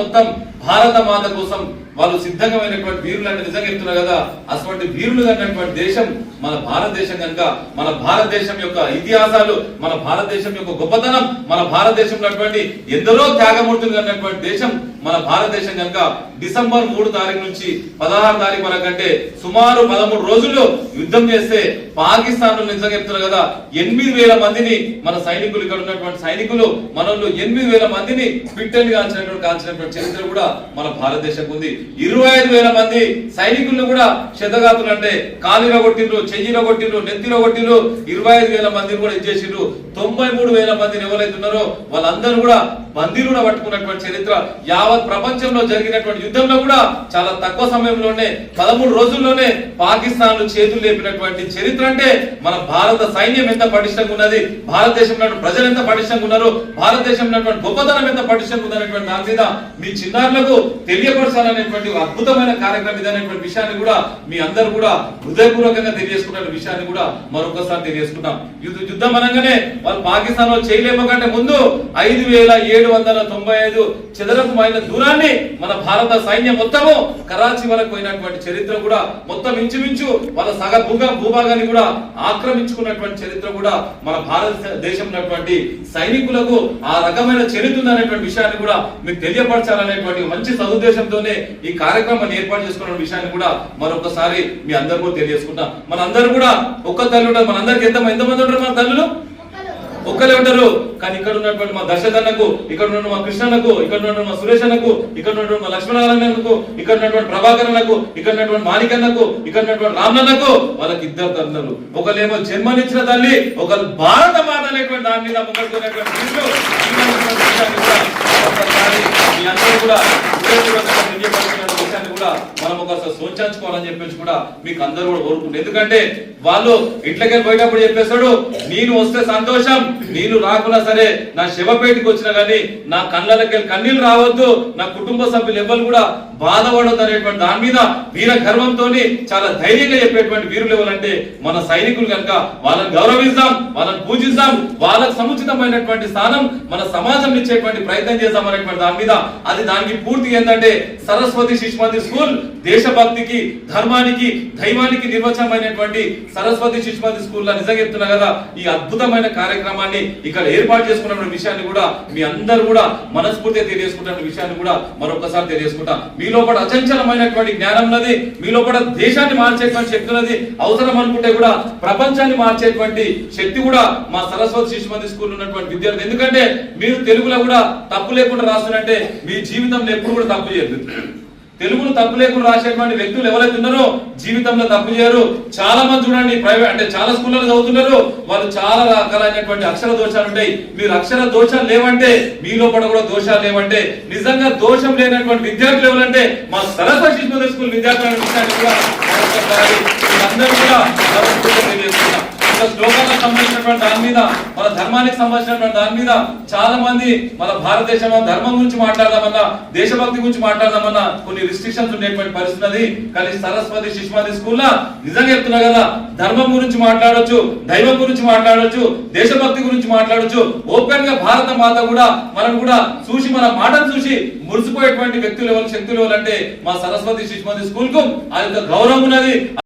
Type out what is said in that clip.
మొత్తం భారత మాత కోసం వాళ్ళు సిద్ధంగమైనటువంటి వీరులు అంటే నిజంగా చెప్తున్నారు కదా అటువంటి వీరులు అన్నటువంటి దేశం మన భారతదేశం కనుక మన భారతదేశం యొక్క ఇతిహాసాలు మన భారతదేశం యొక్క గొప్పతనం మన భారతదేశంలో ఎందరో త్యాగమూర్తులు అన్నటువంటి దేశం మన భారతదేశం కనుక డిసెంబర్ మూడు తారీఖు నుంచి పదహారు తారీఖు వరకు అంటే సుమారు పదమూడు రోజుల్లో యుద్ధం చేస్తే పాకిస్తాన్లో నిజంగా చెప్తున్నారు కదా ఎనిమిది వేల మందిని మన సైనికులు ఇక్కడ ఉన్నటువంటి సైనికులు మనలో ఎనిమిది వేల మందిని పిట్టని కాల్చినటువంటి కాల్చినటువంటి చరిత్ర కూడా మన భారతదేశం ఉంది. ఇరవై ఐదు వేల మంది సైనికులను కూడా శతగాతులు అంటే కాలిన కొట్టిండ్రు చెయ్యిలో కొట్టిండ్రు నెత్తిలో కొట్టిండ్రు ఇరవై ఐదు వేల మందిని కూడా ఇచ్చేసిండ్రు తొంభై మూడు వేల మందిని ఎవరైతే ఉన్నారో వాళ్ళందరూ కూడా బందీలు పట్టుకున్నటువంటి చరిత్ర యావత్ ప్రపంచంలో జరిగినటువంటి యుద్ధంలో కూడా చాలా తక్కువ సమయంలోనే పదమూడు రోజుల్లోనే పాకిస్తాన్ చేతులు లేపినటువంటి చరిత్ర అంటే మన భారత సైన్యం ఎంత పటిష్టంగా ఉన్నది భారతదేశంలో ప్రజలు ఎంత పటిష్టంగా ఉన్నారు భారతదేశంలో గొప్పతనం ఎంత పటిష్టంగా ఉందనేటువంటి దాని మీద మీ చిన్నారులకు తెలియపరచాలనేటువంటి అద్భుతమైన కార్యక్రమం ఇదనేటువంటి విషయాన్ని కూడా మీ అందరూ కూడా హృదయపూర్వకంగా తెలియజేసుకున్న విషయాన్ని కూడా మరొకసారి తెలియజేసుకున్నాం యుద్ధం అనగానే వాళ్ళు పాకిస్తాన్లో చేయలేమకంటే ముందు ఐదు వేల ఏడు ఏడు వందల తొంభై ఐదు చదరపు మైళ్ళ దూరాన్ని మన భారత సైన్యం మొత్తము కరాచీ వరకు పోయినటువంటి చరిత్ర కూడా మొత్తం ఇంచుమించు వాళ్ళ సగ భూగా భూభాగాన్ని కూడా ఆక్రమించుకున్నటువంటి చరిత్ర కూడా మన భారతదేశం ఉన్నటువంటి సైనికులకు ఆ రకమైన చరిత్ర ఉందనేటువంటి విషయాన్ని కూడా మీకు తెలియపరచాలనేటువంటి మంచి సదుద్దేశంతోనే ఈ కార్యక్రమాన్ని ఏర్పాటు చేసుకున్న విషయాన్ని కూడా మరొకసారి మీ అందరికీ తెలియజేసుకుంటాం మనందరూ కూడా ఒక్క తల్లి ఉంటారు మన అందరికి ఎంత ఎంతమంది ఉంటారు మన తల్లులు? ఒక్కరే ఉంటారు కానీ ఇక్కడ ఉన్నటువంటి మా దశరథన్నకు ఇక్కడ ఉన్న మా కృష్ణన్నకు ఇక్కడ ఉన్నటువంటి మా సురేష్ అన్నకు ఇక్కడ ఉన్నటువంటి మా లక్ష్మణారాయణకు ఇక్కడ ఉన్నటువంటి ప్రభాకర్ అన్నకు ఇక్కడ ఉన్నటువంటి మాణికన్నకు ఇక్కడ ఉన్నటువంటి రామన్నకు వాళ్ళకి ఇద్దరు తల్లులు ఒకళ్ళేమో జన్మనిచ్చిన తల్లి ఒకరు భారత మాత అనేటువంటి దాని మీద మొక్కడుకునేటువంటి మీ అందరూ కూడా విషయాన్ని కూడా మనం ఒకసారి సోచాల్చుకోవాలని చెప్పేసి కూడా మీకు అందరూ కూడా కోరుకుంటారు ఎందుకంటే వాళ్ళు ఇంట్లోకి పోయేటప్పుడు చెప్పేస్తాడు నేను వస్తే సంతోషం నేను రాకున్నా సరే నా శివపేటకి వచ్చినా గానీ నా కళ్ళకి కన్నీళ్ళు రావద్దు నా కుటుంబ సభ్యులు ఎవరు కూడా బాధపడద్దు అనేటువంటి దాని మీద వీర గర్వంతో చాలా ధైర్యంగా చెప్పేటువంటి వీరులు ఎవరంటే మన సైనికులు కనుక వాళ్ళని గౌరవిస్తాం వాళ్ళని పూజిస్తాం వాళ్ళకు సముచితమైనటువంటి స్థానం మన సమాజం ఇచ్చేటువంటి ప్రయత్నం చేద్దాం అనేటువంటి దాని మీద అది దానికి పూర్తి ఏంటంటే సరస్వతి శిశుమతి స్కూల్ దేశభక్తికి ధర్మానికి దైవానికి నిర్వచనమైనటువంటి సరస్వతి శిశుమతి స్కూల్లో నిజంగా చెప్తున్నా కదా ఈ అద్భుతమైన కార్యక్రమాన్ని ఇక్కడ ఏర్పాటు చేసుకున్న విషయాన్ని కూడా మీ అందరూ కూడా మనస్ఫూర్తిగా తెలియజేసుకుంటున్న విషయాన్ని కూడా మరొకసారి తెలియజేసుకుంటా. మీలో కూడా అచంచలమైనటువంటి జ్ఞానం ఉన్నది మీలో కూడా దేశాన్ని మార్చేటువంటి శక్తి ఉన్నది అవసరం అనుకుంటే కూడా ప్రపంచాన్ని మార్చేటువంటి శక్తి కూడా మా సరస్వతి శిశుమతి స్కూల్ ఉన్నటువంటి విద్యార్థులు. ఎందుకంటే మీరు తెలుగులో కూడా తప్పు లేకుండా రాస్తున్నట్టే మీ జీవితంలో ఎప్పుడు కూడా తప్పు చేయదు తెలుగును తప్పు లేకుండా రాసేటువంటి వ్యక్తులు ఎవరైతే ఉన్నారో జీవితంలో తప్పు చేయరు. చాలా మంది చూడండి ప్రైవేట్ అంటే చాలా స్కూళ్ళలో చదువుతున్నారు. వాళ్ళు చాలా రకాలైనటువంటి అక్షర దోషాలు ఉంటాయి. మీరు అక్షర దోషాలు లేవంటే మీ లోపల కూడా దోషాలు లేవంటే నిజంగా దోషం లేనటువంటి విద్యార్థులు ఎవరంటే మా సరస్వతి శిశు స్కూల్ విద్యార్థులు కూడా మరొకసారి మీరందరూ శ్లోకాలకు సంబంధించినటువంటి దాని మీద మన ధర్మానికి సంబంధించినటువంటి దాని మీద చాలా మంది మన భారతదేశంలో ధర్మం గురించి మాట్లాడదామన్నా దేశభక్తి గురించి మాట్లాడదామన్నా కొన్ని రిస్ట్రిక్షన్స్ ఉండేటువంటి పరిస్థితి ఉంది. కానీ సరస్వతి శిశుమతి స్కూల్లో నిజంగా చెప్తున్నా కదా ధర్మం గురించి మాట్లాడొచ్చు దైవం గురించి మాట్లాడొచ్చు దేశభక్తి గురించి మాట్లాడొచ్చు ఓపెన్గా భారత మాత కూడా మనం కూడా చూసి మన మాటను చూసి మురిసిపోయేటువంటి వ్యక్తులు ఎవరు శక్తులు ఎవరు అంటే మా సరస్వతి శిశుమతి స్కూల్కు ఆ యొక్క గౌరవం ఉన్నది